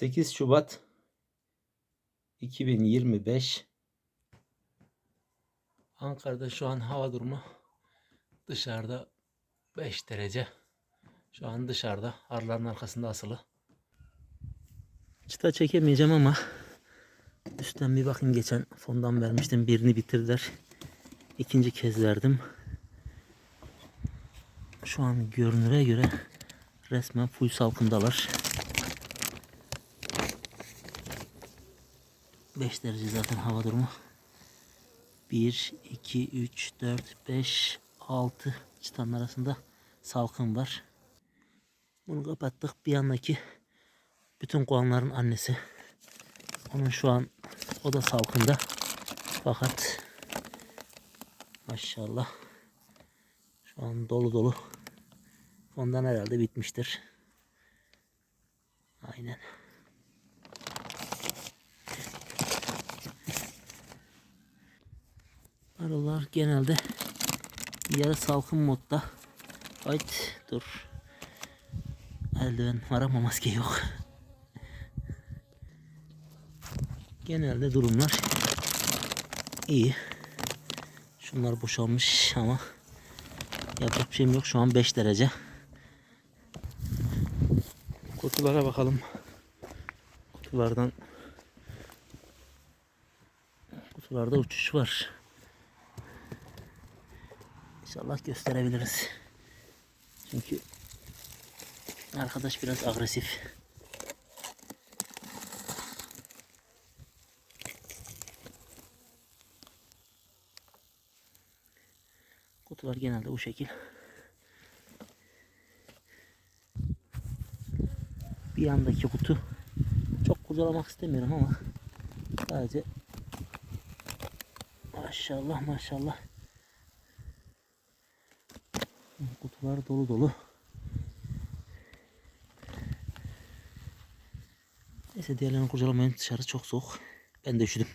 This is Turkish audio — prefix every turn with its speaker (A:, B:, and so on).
A: 8 Şubat 2025 Ankara'da şu an hava durumu dışarıda 5 derece. Şu an dışarıda arıların arkasında asılı. Çıta çekemeyeceğim ama üstten bir bakayım geçen fondan vermiştim. Birini bitirdiler. İkinci kez verdim. Şu an görünüre göre resmen full salkımdalar. 5 derece zaten hava durumu. 1, 2, 3, 4, 5, 6 çıtanın arasında salkım var. Bunu kapattık. Bir yandaki bütün kovanların annesi. Onun şu an o da salkımda. Fakat maşallah şu an dolu dolu. Ondan herhalde bitmiştir. Aynen. Arılar genelde yarı salkım modda. Hayt dur. Eldiven var ama maske yok. Genelde durumlar iyi. Şunlar boşalmış ama yapacak bir şeyim yok. Şu an 5 derece. Kutulara bakalım. Kutulardan kutularda uçuş var. İnşallah gösterebiliriz. Çünkü arkadaş biraz agresif. Kutular genelde bu şekil. Bir yandaki kutu çok kurcalamak istemiyorum ama sadece maşallah maşallah kutular dolu dolu. Neyse diğerlerini kurcalamayın dışarı çok soğuk. Ben de üşüdüm.